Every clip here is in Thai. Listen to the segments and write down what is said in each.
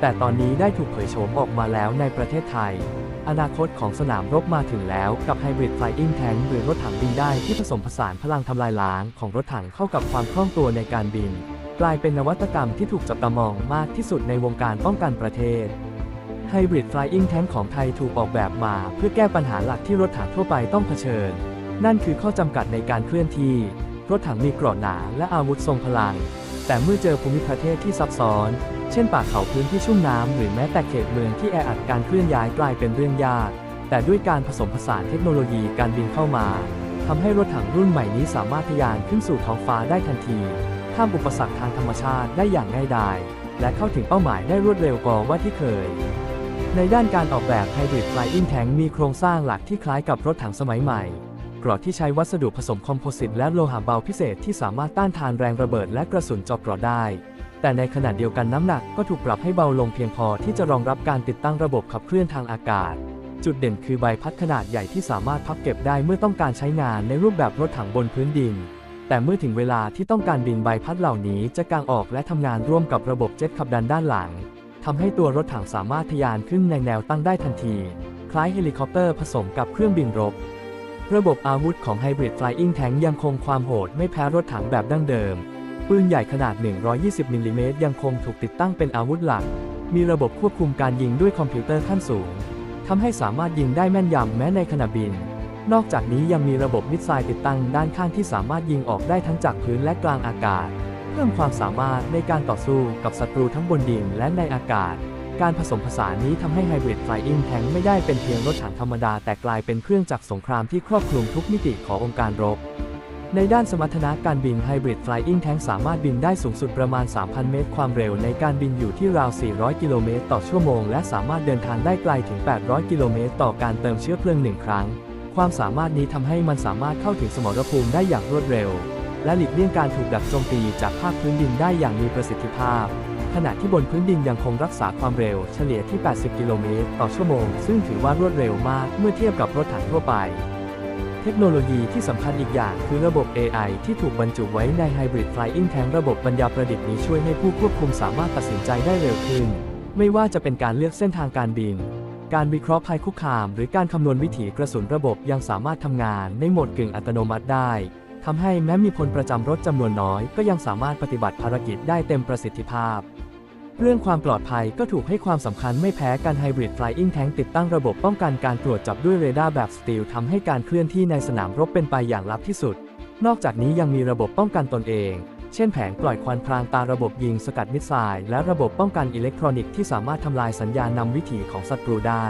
แต่ตอนนี้ได้ถูกเผยโฉมออกมาแล้วในประเทศไทย อนาคตของสนามรบมาถึงแล้วกับ Hybrid Flying Tank หรือรถถังบินได้ที่ผสมผสานพลังทำลายล้างของรถถังเข้ากับความคล่องตัวในการบิน กลายเป็นนวัตกรรมที่ถูกจับตามองมากที่สุดในวงการป้องกันประเทศ Hybrid Flying Tank ของไทยถูกออกแบบมาเพื่อแก้ปัญหาหลักที่รถถังทั่วไปต้องเผชิญ นั่นคือข้อจำกัดในการเคลื่อนที่รถถังมีเกราะหนาและอาวุธทรงพลัง แต่เมื่อเจอภูมิประเทศที่ซับซ้อน เช่นป่าเขาพื้นที่ชุ่มน้ำหรือแม้แต่เขตเมืองที่แออัดการเคลื่อนย้ายกลายเป็นเรื่องยาก แต่ด้วยการผสมผสานเทคโนโลยีการบินเข้ามาทำให้รถถังรุ่นใหม่นี้สามารถทะยานขึ้นสู่ท้องฟ้าได้ทันทีข้ามอุปสรรคทางธรรมชาติได้อย่างง่ายดาย และเข้าถึงเป้าหมายได้รวดเร็วกว่าว่าที่เคย ในด้านการออกแบบ Hybrid Flying Tank มีโครงสร้างหลักที่คล้ายกับรถถังสมัยใหม่ กรอบที่ใช้วัสดุผสมคอมโพสิตและโลหะเบาพิเศษที่สามารถต้านทานแรงระเบิดและกระสุนเจาะกราะได้ แต่ในขณะเดียวกันน้ำหนักก็ถูกปรับให้เบาลงเพียงพอที่จะรองรับการติดตั้งระบบขับเคลื่อนทางอากาศ จุดเด่นคือใบพัดขนาดใหญ่ที่สามารถพับเก็บได้เมื่อต้องการใช้งานในรูปแบบรถถังบนพื้นดิน แต่เมื่อถึงเวลาที่ต้องการบินใบพัดเหล่านี้จะกางออกและทำงานร่วมกับระบบเจ็ตขับดันด้านหลังทำให้ตัวรถถังสามารถทะยานขึ้นในแนวตั้งได้ทันที คล้ายเฮลิคอปเตอร์ผสมกับเครื่องบินรบ ระบบอาวุธของ Hybrid Flying Tank ยังคงความโหดไม่แพ้รถถังแบบดั้งเดิม ปืนใหญ่ขนาด 120มิลลิเมตรยังคงถูกติดตั้งเป็นอาวุธหลัก มีระบบควบคุมการยิงด้วยคอมพิวเตอร์ขั้นสูง ทำให้สามารถยิงได้แม่นยำแม้ในขณะบิน นอกจากนี้ยังมีระบบมิสไซล์ติดตั้งด้านข้างที่สามารถยิงออกได้ทั้งจากพื้นและกลางอากาศ เพิ่มความสามารถในการต่อสู้กับศัตรูทั้งบนดินและในอากาศ การผสมผสานนี้ทำให้ Hybrid Flying Tank ไม่ได้เป็นเพียงรถถังธรรมดา แต่กลายเป็นเครื่องจักรสงครามที่ครอบคลุมทุกมิติขององค์การรบ ในด้านสมรรถนะการบิน Hybrid Flying Tank สามารถบินได้สูงสุดประมาณ 3,000 เมตร ความเร็วในการบินอยู่ที่ราว 400 กิโลเมตรต่อชั่วโมง และสามารถเดินทางได้ไกลถึง 800 กิโลเมตรต่อการเติมเชื้อเพลิงหนึ่งครั้ง ความสามารถนี้ทำให้มันสามารถเข้าถึงสมรภูมิได้อย่างรวดเร็ว และหลีกเลี่ยงการถูกดักโจมตีจากภาคพื้นดินได้อย่างมีประสิทธิภาพ ขณะที่บนพื้นดินยังคงรักษาความเร็วเฉลี่ยที่ 80 กิโลเมตรต่อชั่วโมง ซึ่งถือว่ารวดเร็วมากเมื่อเทียบกับรถถังทั่วไป เทคโนโลยีที่สำคัญอีกอย่างคือระบบ AI ที่ถูกบรรจุไว้ใน Hybrid Flying Tank ระบบปัญญาประดิษฐ์นี้ช่วยให้ผู้ควบคุมสามารถตัดสินใจได้เร็วขึ้น ไม่ว่าจะเป็นการเลือกเส้นทางการบิน การวิเคราะห์ภัยคุกคาม หรือการคำนวณวิถีกระสุนระบบยังสามารถทำงานในโหมดกึ่งอัตโนมัติได้ทำให้แม้มีพลประจำรถจำนวนน้อย ก็ยังสามารถปฏิบัติภารกิจได้เต็มประสิทธิภาพ เรื่องความปลอดภัยก็ถูกให้ความสำคัญไม่แพ้กัน Hybrid Flying Tank ติดตั้งระบบป้องกันการตรวจจับด้วยเรดาร์แบบสตีลทำให้การเคลื่อนที่ในสนามรบเป็นไปอย่างลับที่สุด นอกจากนี้ยังมีระบบป้องกันตนเอง เช่นแผงปล่อยควันพรางตาระบบยิงสกัดมิสไซล์และระบบป้องกันอิเล็กทรอนิกส์ที่สามารถทำลายสัญญาณนำวิถีของศัตรูได้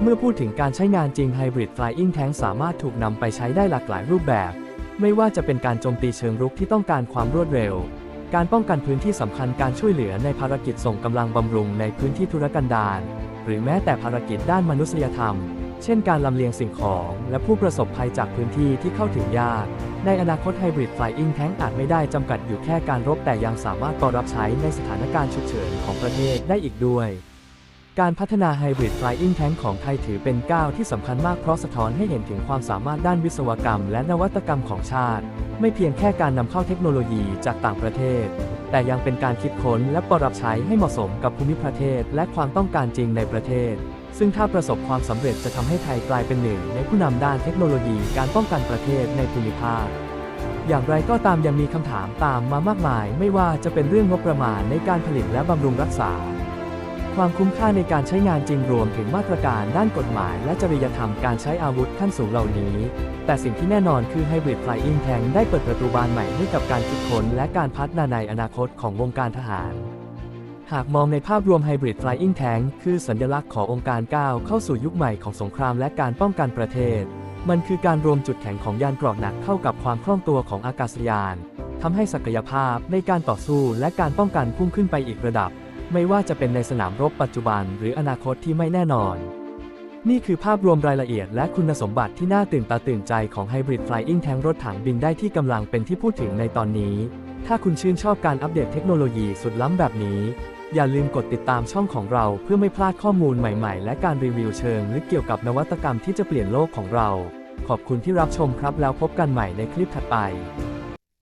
เมื่อพูดถึงการใช้งานจริง Hybrid Flying Tank สามารถถูกนำไปใช้ได้หลากหลายรูปแบบ ไม่ว่าจะเป็นการโจมตีเชิงรุกที่ต้องการความรวดเร็ว การป้องกันพื้นที่สำคัญการช่วยเหลือในภารกิจส่งกำลังบำรุงในพื้นที่ธุรกันดารหรือแม้แต่ภารกิจด้านมนุษยธรรม เช่นการลำเลียงสิ่งของและผู้ประสบภัยจากพื้นที่ที่เข้าถึงยาก ในอนาคตไฮบริดไฟอิงแท้งอาจไม่ได้จำกัดอยู่แค่การรบแต่ยังสามารถต่อรับใช้ในสถานการณ์ฉุกเฉินของประเทศได้อีกด้วย การพัฒนา Hybrid Flying Tank ของไทยถือเป็นก้าวที่สำคัญมากเพราะสะท้อนให้เห็นถึงความสามารถด้านวิศวกรรมและนวัตกรรมของชาติ ไม่เพียงแค่การนำเข้าเทคโนโลยีจากต่างประเทศ แต่ยังเป็นการคิดค้นและปรับใช้ให้เหมาะสมกับภูมิประเทศ และความต้องการจริงในประเทศ ซึ่งถ้าประสบความสำเร็จจะทำให้ไทยกลายเป็นหนึ่ง ในผู้นำด้านเทคโนโลยีการป้องกันประเทศในภูมิภาคอย่างไรก็ตามยังมีคำถามตามมามากมาย ไม่ว่าจะเป็นเรื่องงบประมาณในการผลิตและบำรุงรักษา ความคุ้มค่าในการใช้งานจริงรวมถึงมาตรการด้านกฎหมายและจริยธรรมการใช้อาวุธขั้นสูงเหล่านี้ แต่สิ่งที่แน่นอนคือ Hybrid Flying Tank ได้เปิดประตูบานใหม่ให้กับการคิดค้นและการพัฒนาในอนาคตของวงการทหาร หากมองในภาพรวม Hybrid Flying Tank คือสัญลักษณ์ขององค์การก้าวเข้าสู่ยุคใหม่ของสงครามและการป้องกันประเทศ มันคือการรวมจุดแข็งของยานเกราะหนักเข้ากับความคล่องตัวของอากาศยานทำให้ศักยภาพในการต่อสู้และการป้องกันพุ่งขึ้นไปอีกระดับ ไม่ว่าจะเป็นในสนามรบปัจจุบันหรืออนาคตที่ไม่แน่นอน นี่คือภาพรวมรายละเอียดและคุณสมบัติที่น่าตื่นตาตื่นใจของ Hybrid Flying Tank รถถังบินได้ที่กำลังเป็นที่พูดถึงในตอนนี้ ถ้าคุณชื่นชอบการอัปเดตเทคโนโลยีสุดล้ำแบบนี้ อย่าลืมกดติดตามช่องของเราเพื่อไม่พลาดข้อมูลใหม่ๆ และการรีวิวเชิงลึกเกี่ยวกับนวัตกรรมที่จะเปลี่ยนโลกของเรา ขอบคุณที่รับชมครับแล้วพบกันใหม่ในคลิปถัดไป